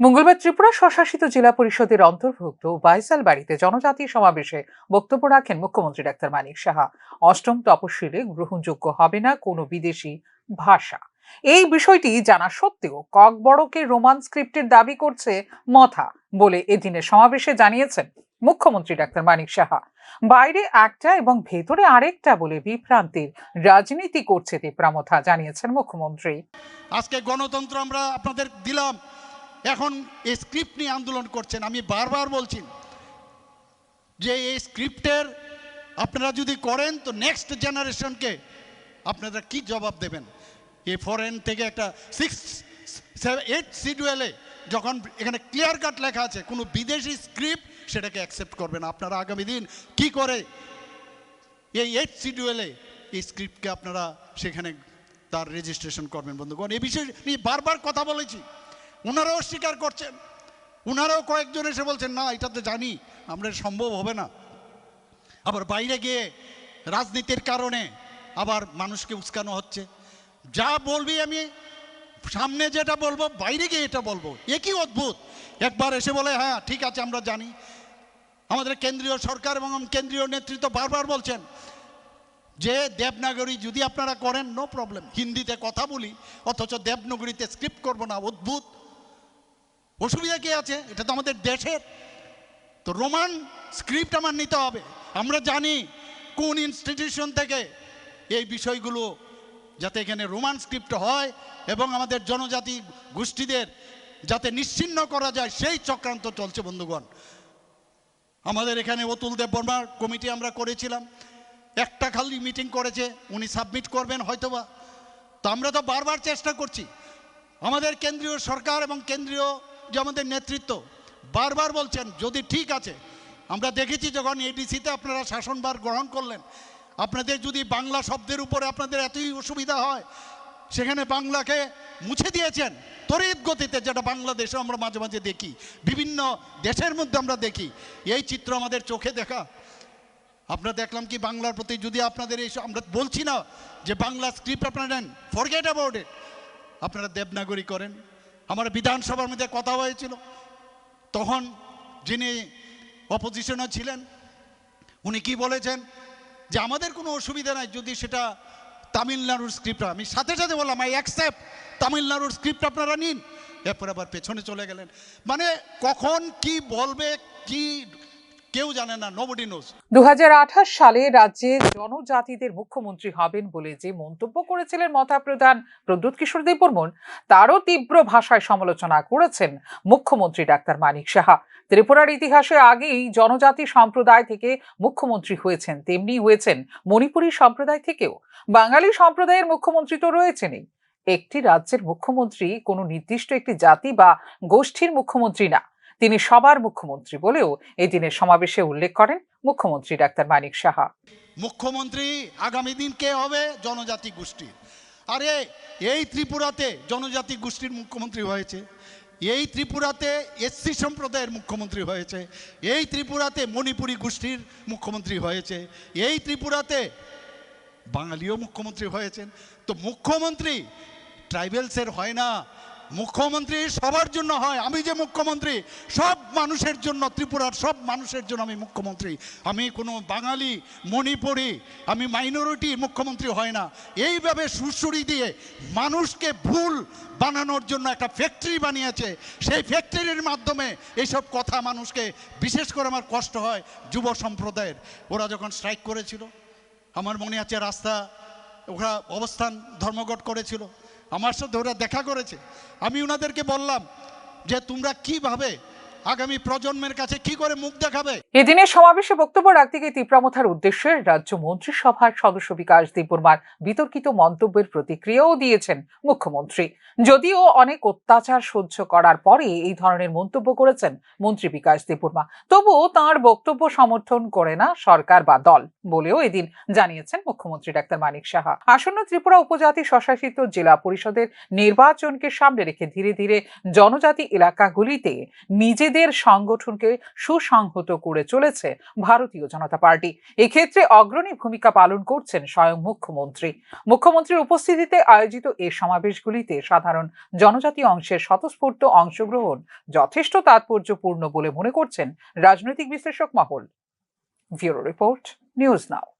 মঙ্গলবার ত্রিপুরা স্বশাসিত জেলা পরিষদের অন্তর্ভুক্ত বাইসাল বাড়িতে জনজাতি সমাবেশে বক্তব্য রাখেন মুখ্যমন্ত্রী ডাক্তার মানিক সাহা। অষ্টম তপশিলে গ্রহণযোগ্য হবে না কোনো বিদেশি ভাষা। এই বিষয়টি জানা সত্ত্বেও ককবড়কে রোমান স্ক্রিপ্টের দাবি করছে মথা বলে এদিনের সমাবেশে জানিয়েছেন মুখ্যমন্ত্রী ডাক্তার মানিক সাহা। বাইরে একটা এবং ভেতরে আরেকটা বলে বিভ্রান্তির রাজনীতি করছে তিপ্রামথা জানিয়েছেন মুখ্যমন্ত্রী। আজকে গণতন্ত্র আমরা আপনাদের দিলাম। এখন এই স্ক্রিপ্ট নিয়ে আন্দোলন করছেন, আমি বারবার বলছি যে এই স্ক্রিপ্টের আপনারা যদি করেন তো নেক্সট জেনারেশনকে আপনারা কি জবাব দেবেন? এই ফরেন থেকে একটা সিক্স এইট শিডিউলে যখন এখানে ক্লিয়ার কাট লেখা আছে, কোনো বিদেশি স্ক্রিপ্ট সেটাকে অ্যাকসেপ্ট করবেন। আপনারা আগামী দিন কী করে এই এইট শিডিউলে এই স্ক্রিপ্টকে আপনারা সেখানে তার রেজিস্ট্রেশন করবেন, বন্ধুগণ। এই বিষয়ে নিয়ে বারবার কথা বলেছি। ওনারাও স্বীকার করছেন ওনারাও কয়েকজন এসে বলছেন, না, এটা তো জানি, আমরা সম্ভব হবে না। আবার বাইরে গিয়ে রাজনীতির কারণে আবার মানুষকে উস্কানো হচ্ছে। যা বলবি আমি সামনে যেটা বলব, বাইরে গিয়ে এটা বলব। এ কি অদ্ভুত! একবার এসে বলে হ্যাঁ ঠিক আছে, আমরা জানি। আমাদের কেন্দ্রীয় সরকার এবং কেন্দ্রীয় নেতৃত্ব বারবার বলছেন, যে দেবনাগরী যদি আপনারা করেন নো প্রবলেম হিন্দিতে কথা বলি, অথচ দেবনাগরীতে স্ক্রিপ্ট করব না, অদ্ভুত! অসুবিধা কি আছে? এটা তো আমাদের দেশের। তো রোমান স্ক্রিপ্ট আমার নিতে হবে। আমরা জানি কোন ইনস্টিটিউশন থেকে এই বিষয়গুলো যাতে এখানে রোমান স্ক্রিপ্ট হয় এবং আমাদের জনজাতি গোষ্ঠীদের যাতে নিশ্চিন্ন করা যায়, সেই চক্রান্ত চলছে, বন্ধুগণ। আমাদের এখানে অতুল দেব বর্মার কমিটি আমরা করেছিলাম। একটা খালি মিটিং করেছে, উনি সাবমিট করবেন হয়তোবা। তো আমরা তো বারবার চেষ্টা করছি। আমাদের কেন্দ্রীয় সরকার এবং কেন্দ্রীয় যে আমাদের নেতৃত্ব বারবার বলছেন, যদি ঠিক আছে। আমরা দেখেছি যখন এডিসিতে আপনারা শাসনভার গ্রহণ করলেন, আপনাদের যদি বাংলা শব্দের উপরে আপনাদের এতই অসুবিধা হয়, সেখানে বাংলাকে মুছে দিয়েছেন তড়িৎ গতিতে, যেটা বাংলাদেশে আমরা মাঝে মাঝে দেখি, বিভিন্ন দেশের মধ্যে আমরা দেখি। এই চিত্র আমাদের চোখে দেখা। আমরা দেখলাম কি বাংলার প্রতি যদি আপনাদের এই আমরা বলছি না যে বাংলা স্ক্রিপ্ট আপনারা নেন ফরগেট অ্যাবাউট ইট আপনারা দেবনাগরী করেন। আমার বিধানসভার মধ্যে কথা হয়েছিল। তখন যিনি অপোজিশনে ছিলেন, উনি কি বলেছেন? যে আমাদের কোনো অসুবিধা নাই, যদি সেটা তামিলনাড়ুর স্ক্রিপ্ট আমি সাথে সাথে বললাম আই অ্যাকসেপ্ট তামিলনাড়ুর স্ক্রিপ্ট আপনারা নিন। এরপর আবার পেছনে চলে গেলেন। মানে কখন কি বলবে, কি কেউ জানে না নোবডি নোজ দু হাজার আঠাশ সালে রাজ্যে জনজাতিদের মুখ্যমন্ত্রী হবেন বলে যে মন্তব্য করেছিলেন মতা প্রধান প্রদ্যুৎ কিশোর দেববর্মন, তারও তীব্র ভাষায় সমালোচনা করেছেন মুখ্যমন্ত্রী ডাক্তার মানিক সাহা। ত্রিপুরার ইতিহাসে আগেই জনজাতি সম্প্রদায় থেকে মুখ্যমন্ত্রী হয়েছেন, তেমনি হয়েছেন মণিপুরী সম্প্রদায় থেকেও। বাঙালি সম্প্রদায়ের মুখ্যমন্ত্রী তো রয়েছেনই। একটি রাজ্যের মুখ্যমন্ত্রী কোনো নির্দিষ্ট একটি জাতি বা গোষ্ঠীর মুখ্যমন্ত্রী না। তিনি সবার মুখ্যমন্ত্রী বলেও এই দিনের সমাবেশে উল্লেখ করেন মুখ্যমন্ত্রী ডাক্তার মানিক সাহা। মুখ্যমন্ত্রী আগামী দিন কে হবে? জনজাতি গোষ্ঠীর আরে, এই ত্রিপুরাতে জনজাতি গোষ্ঠীর মুখ্যমন্ত্রী হয়েছে। এই ত্রিপুরাতে এসসি সম্প্রদায়ের মুখ্যমন্ত্রী হয়েছে। এই ত্রিপুরাতে মণিপুরী গোষ্ঠীর মুখ্যমন্ত্রী হয়েছে। এই ত্রিপুরাতে বাঙালিও মুখ্যমন্ত্রী হয়েছেন। তো মুখ্যমন্ত্রী ট্রাইবেলসের হয় না। মুখ্যমন্ত্রী সবার জন্য হয়। আমি যে মুখ্যমন্ত্রী, সব মানুষের জন্য, ত্রিপুরার সব মানুষের জন্য আমি মুখ্যমন্ত্রী। আমি কোনো বাঙালি, মণিপুরি, আমি মাইনরিটি মুখ্যমন্ত্রী হয় না। এইভাবে সুরসুরি দিয়ে মানুষকে ভুল বানানোর জন্য একটা ফ্যাক্টরি বানিয়েছে। সেই ফ্যাক্টরির মাধ্যমে এইসব কথা মানুষকে, বিশেষ করে আমার কষ্ট হয় যুব সম্প্রদায়ের। ওরা যখন স্ট্রাইক করেছিল, আমার মনে আছে রাস্তা, ওরা অবস্থান ধর্মঘট করেছিল। আমার সাথে ওরা দেখা করেছে। আমি ওনাদেরকে বললাম যে তোমরা কীভাবে আগামী প্রজন্মের কাছে কি করে মুখ দেখাবে? এদিনের সমাবেশে বক্তব্য রাখতে গিয়ে তিপ্রামথার উদ্দেশ্যে রাজ্য মন্ত্রিসভার সদস্য বিকাশ দেববর্মার বিতর্কিত মন্তব্যের প্রতিক্রিয়াও দিয়েছেন মুখ্যমন্ত্রী। যদিও অনেক অত্যাচার সহ্য করার পরে এই ধরনের মন্তব্য করেছেন মন্ত্রী বিকাশ দেববর্মা। তবুও তার বক্তব্য সমর্থন করে না সরকার বা দল বলেও এদিন জানিয়েছেন মুখ্যমন্ত্রী ডাক্তার মানিক সাহা। আসন্ন ত্রিপুরা উপজাতি স্বশাসিত জেলা পরিষদের নির্বাচনকে সামনে রেখে ধীরে ধীরে জনজাতি এলাকাগুলিতে নিজেদের নিজেদের সংগঠনকে সুসংহত করে চলেছে ভারতীয় জনতা পার্টি। এক্ষেত্রে অগ্রণী ভূমিকা পালন করছেন স্বয়ং মুখ্যমন্ত্রী। মুখ্যমন্ত্রীর উপস্থিতিতে আয়োজিত এই সমাবেশগুলিতে সাধারণ জনজাতি অংশের স্বতঃস্ফূর্ত অংশগ্রহণ যথেষ্ট তাৎপর্যপূর্ণ বলে মনে করছেন রাজনৈতিক বিশ্লেষক মহল। Bureau report, news now.